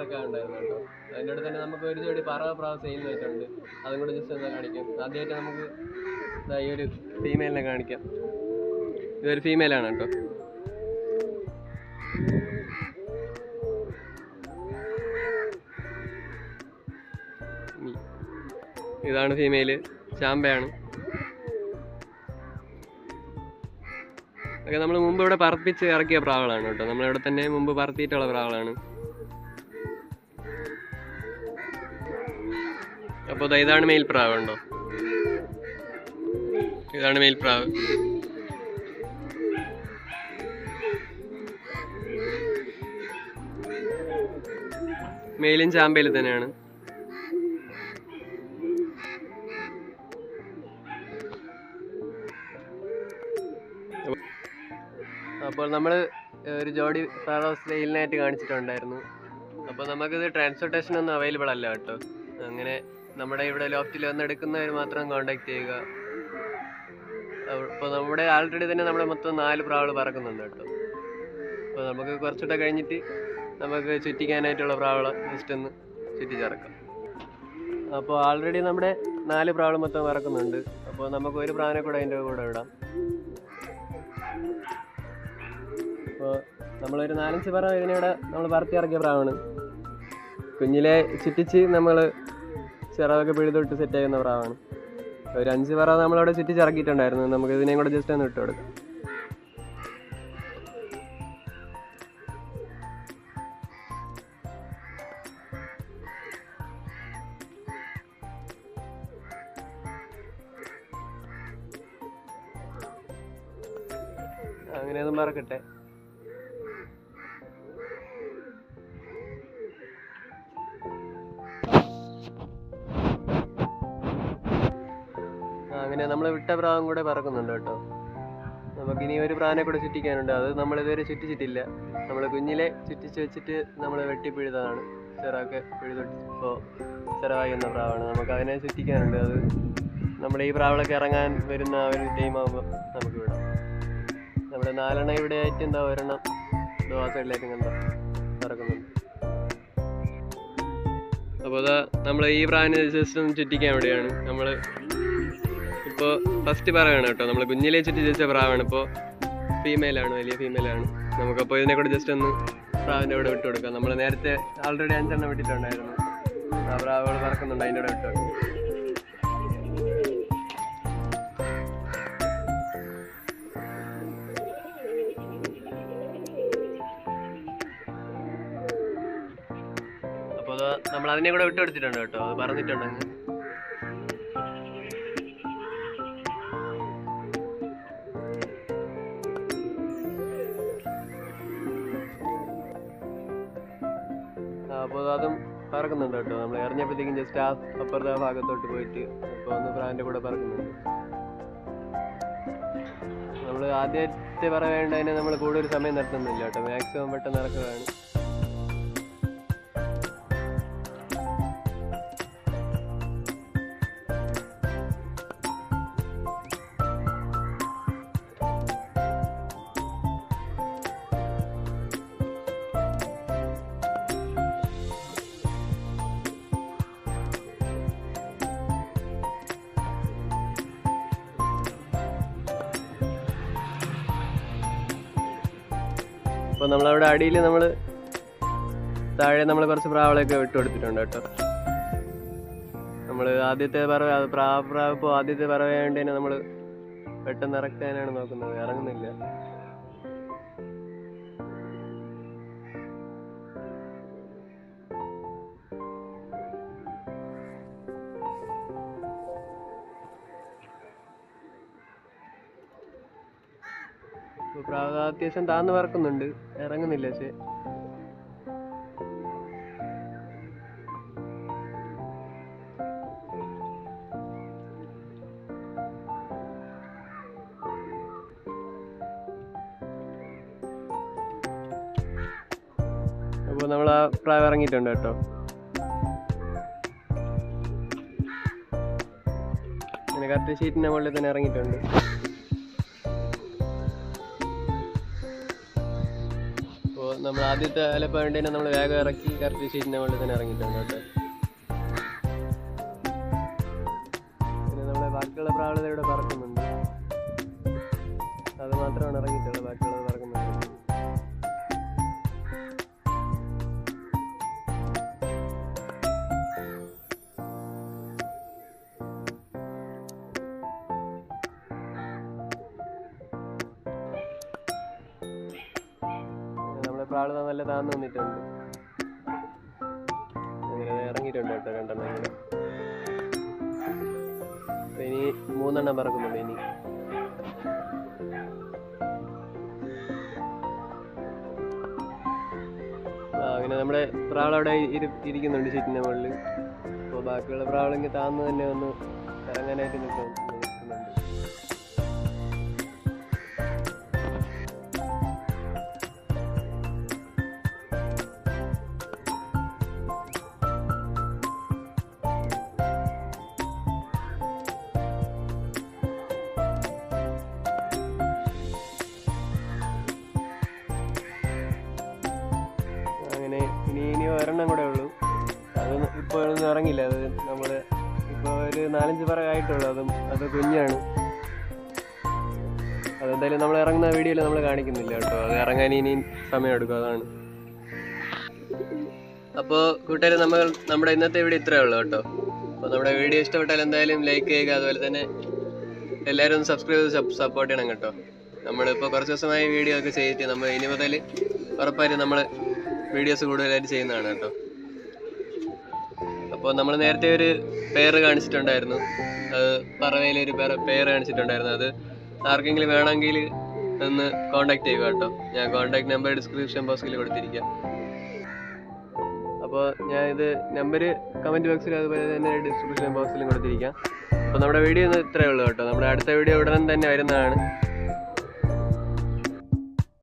ചുറ്റിച്ചിറക്കാനുണ്ടായിരുന്നു കേട്ടോ അതിന്റെ അടുത്ത് തന്നെ നമുക്ക് ഒരു ജോഡി പറവ പ്രാവ് സെയിൽ ആയിട്ടുണ്ട്. അതും കൂടെ ജസ്റ്റ് ഒന്ന് കാണിക്കാം. ആദ്യമായിട്ട് നമുക്ക് ഈ ഒരു ഫീമെയിലിനെ കാണിക്കാം. ഇതൊരു ഫീമെയിലാണ് കേട്ടോ. ഇതാണ് ഫീമെയിൽ ചാമ്പയാണ്. ഒക്കെ നമ്മൾ മുമ്പ് ഇവിടെ പറപ്പിച്ച് ഇറക്കിയ പ്രാവുകളാണ് കേട്ടോ. നമ്മളിവിടെ തന്നെ മുമ്പ് പറത്തിയിട്ടുള്ള പ്രാവുകളാണ്. അപ്പോൾ ഇതാണ് മെയിൽ പ്രാവ് ഉണ്ടോ ഇതാണ് മെയിൽ പ്രാവ്. മെയിലും ചാമ്പയിലും തന്നെയാണ്. അപ്പോൾ നമ്മൾ ഒരു ജോഡി ഫാറോസ് സെയിലിനായിട്ട് കാണിച്ചിട്ടുണ്ടായിരുന്നു. അപ്പോൾ നമുക്കിത് ട്രാൻസ്പോർട്ടേഷൻ ഒന്നും അവൈലബിൾ അല്ല കേട്ടോ. അങ്ങനെ നമ്മുടെ ഇവിടെ ലോഫ്റ്റിൽ വന്ന് എടുക്കുന്നവർ മാത്രം കോണ്ടാക്ട് ചെയ്യുക. അപ്പോൾ നമ്മുടെ ആൾറെഡി തന്നെ നമ്മുടെ മൊത്തം നാല് പ്രാവുകൾ പറക്കുന്നുണ്ട് കേട്ടോ. അപ്പോൾ നമുക്ക് കുറച്ചുകൂടെ കഴിഞ്ഞിട്ട് നമുക്ക് ചുറ്റിക്കാനായിട്ടുള്ള പ്രാവള ജസ്റ്റ് ഒന്ന് ചുറ്റിച്ചിറക്കാം. അപ്പോൾ ആൾറെഡി നമ്മുടെ നാല് പ്രാവൾ മൊത്തം പറക്കുന്നുണ്ട്. അപ്പോൾ നമുക്ക് ഒരു പ്രാവിനെ കൂടെ അതിന്റെ കൂടെ ഇടാം അപ്പോൾ നമ്മളൊരു നാലഞ്ച് പറ ഇതിനിവിടെ നമ്മൾ പറത്തി ഇറക്കിയ പ്രാവാണ്. കുഞ്ഞിലെ ചുറ്റിച്ച് നമ്മൾ ചിറകൊക്കെ പിഴുതൊട്ട് സെറ്റ് ആയിരുന്ന പ്രാവാണ്. ഒരു അഞ്ച് പറ നമ്മളവിടെ ചുറ്റിച്ചിറക്കിയിട്ടുണ്ടായിരുന്നു നമുക്ക് ഇതിനെയും കൂടെ ജസ്റ്റ് ഒന്ന് ഇട്ട് കൊടുക്കാം. അങ്ങനെയൊന്നും മറക്കട്ടെ. ആ, അങ്ങനെ നമ്മൾ വിട്ട പ്രാവും കൂടെ പറക്കുന്നുണ്ട് കേട്ടോ. നമുക്ക് ഇനി ഒരു പ്രാവിനെ കൂടെ ചുറ്റിക്കാനുണ്ട്. അത് നമ്മൾ ഇതുവരെ ചുറ്റിച്ചിട്ടില്ല. നമ്മൾ കുഞ്ഞിലെ ചുറ്റിച്ച് വെച്ചിട്ട് നമ്മൾ വെട്ടിപ്പിഴുതാണ് ചെറൊക്കെ പിഴുതൊട്ടി ഇപ്പോൾ ചെറവായി എന്ന പ്രാവാണ്. നമുക്ക് അതിനെ ചുറ്റിക്കാനുണ്ട്. അത് നമ്മുടെ ഈ പ്രാവളൊക്കെ ഇറങ്ങാൻ വരുന്ന ഒരു ടൈം ആകുമ്പോൾ നമുക്ക് വിടാം. നമ്മുടെ നാലെണ്ണം ഇവിടെ ആയിട്ട് എന്താ ഒരെണ്ണം ആ സൈഡിലേക്ക് കണ്ടോ? ഇറക്കുന്നുണ്ട് അപ്പോൾ അതാ നമ്മൾ ഈ പ്രാവിനെ ജസ്റ്റ് ഒന്ന് ചുറ്റിക്കാൻ വേണ്ടിയാണ്. നമ്മൾ ഇപ്പോൾ ഫസ്റ്റ് പ്രാവാണ് കേട്ടോ നമ്മൾ കുഞ്ഞിലെ വെച്ചിട്ട് ജയിച്ച പ്രാവാണ്. ഇപ്പോൾ ഫീമെയിലാണ് വലിയ ഫീമെയിലാണ് നമുക്കപ്പോൾ ഇതിനെ കൂടെ ജസ്റ്റ് ഒന്ന് പ്രാവിന്റെ കൂടെ വിട്ടു കൊടുക്കാം. നമ്മൾ നേരത്തെ ആൾറെഡി അഞ്ചെണ്ണം വിട്ടിട്ടുണ്ടായിരുന്നു. ആ പ്രാവുകൾ പറക്കുന്നുണ്ട് അതിന്റെ കൂടെ വിട്ടു അപ്പോൾ നമ്മൾ അതിനെ കൂടെ വിട്ടു കൊടുത്തിട്ടുണ്ട് കേട്ടോ അത് പറഞ്ഞിട്ടുണ്ടെങ്കിൽ. അതും പറക്കുന്നുണ്ട് കേട്ടോ. നമ്മൾ ഇറങ്ങിയപ്പോഴത്തേക്കും ജസ്റ്റ് ആ അപ്പുറത്തെ ഭാഗത്തോട്ട് പോയിട്ട് ഇപ്പൊ ഒന്ന് പ്രാവിന്റെ കൂടെ പറക്കുന്നുണ്ട്. നമ്മൾ ആദ്യത്തെ പറവേണ്ടതിന് നമ്മൾ കൂടുതൽ സമയം നിർത്തുന്നില്ല കേട്ടോ. മാക്സിമം പെട്ടെന്ന് ഇറക്കുകയാണ് അപ്പോൾ നമ്മളവിടെ അടിയിൽ നമ്മൾ താഴെ നമ്മൾ കുറച്ച് പ്രാവളൊക്കെ വിട്ടു കൊടുത്തിട്ടുണ്ട് കേട്ടോ. നമ്മൾ ആദ്യത്തെ പറവ പ്രാവ് പ്രാ പ്രാവ് ഇപ്പോൾ ആദ്യത്തെ പറവേണ്ടതിന് നമ്മൾ പെട്ടെന്ന് ഇറക്കാനാണ് നോക്കുന്നത്. ഇറങ്ങുന്നില്ല. പ്രാവ് അത്യാവശ്യം താന്ന് പറക്കുന്നുണ്ട്. ഇറങ്ങുന്നില്ല പക്ഷെ. അപ്പോൾ നമ്മൾ ആ പ്രാവ് ഇറങ്ങിയിട്ടുണ്ട് കേട്ടോ. കറക്റ്റ് ഷീറ്റിന്റെ മുകളിൽ തന്നെ ഇറങ്ങിയിട്ടുണ്ട്. നമ്മൾ ആദ്യത്തെ അലപ്പാണ്ടിനെ നമ്മൾ വേഗം ഇറക്കി കറക്റ്റ് ഷീറ്റിന്റെ മുകളിൽ തന്നെ ഇറങ്ങിയിട്ടുണ്ട് പിന്നെ നമ്മളെ ബാക്കിയുള്ള പ്രാവളത ഇവിടെ നമ്മളെ നല്ല താന്ന് വന്നിട്ടുണ്ട് ഇറങ്ങിയിട്ടുണ്ട് കേട്ടോ രണ്ടെണ്ണം ഇനി മൂന്നെണ്ണം പറക്കുന്നുണ്ട് ഇനി. അങ്ങനെ നമ്മുടെ പ്രാളവിടെ ഇരിക്കുന്നുണ്ട് ഷീറ്റിന്റെ മുകളിൽ അപ്പോൾ ബാക്കിയുള്ള പ്രാവളിങ്ങ് താന്ന് തന്നെ ഒന്ന് ഇറങ്ങാനായിട്ട് നിൽക്കും ഒരെണ്ണം കൂടെ ഉള്ളൂ. അത് ഇപ്പോൾ ഒന്നും ഇറങ്ങില്ല അത് നമ്മൾ ഇപ്പോൾ ഒരു നാലഞ്ച് പറകായിട്ടുള്ളൂ അതും അത് കുഞ്ഞാണ്. അതെന്തായാലും നമ്മൾ ഇറങ്ങുന്ന വീഡിയോയിൽ നമ്മൾ കാണിക്കുന്നില്ല കേട്ടോ. അത് ഇറങ്ങാൻ ഇനി സമയം എടുക്കും. അതാണ്. അപ്പോൾ കൂട്ടുകാർ നമ്മൾ നമ്മുടെ ഇന്നത്തെ വീഡിയോ ഇത്രയേ ഉള്ളൂ കേട്ടോ. അപ്പോൾ നമ്മുടെ വീഡിയോ ഇഷ്ടപ്പെട്ടാൽ എന്തായാലും ലൈക്ക് ചെയ്യുക. അതുപോലെ തന്നെ എല്ലാവരും ഒന്ന് സബ്സ്ക്രൈബ് ചെയ്ത് സപ്പോർട്ട് ചെയ്യണം കേട്ടോ. നമ്മളിപ്പോൾ കുറച്ച് ദിവസമായി വീഡിയോ ഒക്കെ ചെയ്തിട്ട് നമ്മൾ ഇനി മുതൽ ഉറപ്പായിട്ടും നമ്മൾ വീഡിയോസ് കൂടുതലായിട്ട് ചെയ്യുന്നതാണ് കേട്ടോ. അപ്പോൾ നമ്മൾ നേരത്തെ ഒരു പെയർ കാണിച്ചിട്ടുണ്ടായിരുന്നു. അത് പറവയിലൊരു പെയർ പെയർ കാണിച്ചിട്ടുണ്ടായിരുന്നു. അത് ആർക്കെങ്കിലും വേണമെങ്കിൽ ഒന്ന് കോൺടാക്ട് ചെയ്യുക കേട്ടോ. ഞാൻ കോൺടാക്ട് നമ്പർ ഡിസ്ക്രിപ്ഷൻ ബോക്സിൽ കൊടുത്തിരിക്കാം. അപ്പോൾ ഞാൻ ഇത് നമ്പർ കമന്റ് ബോക്സിൽ അതുപോലെ തന്നെ ഡിസ്ക്രിപ്ഷൻ ബോക്സിലും കൊടുത്തിരിക്കാം. അപ്പോൾ നമ്മുടെ വീഡിയോ ഇന്ന് ഇത്രയേ ഉള്ളൂ കേട്ടോ. നമ്മുടെ അടുത്ത വീഡിയോ ഉടനെ തന്നെ വരുന്നതാണ്.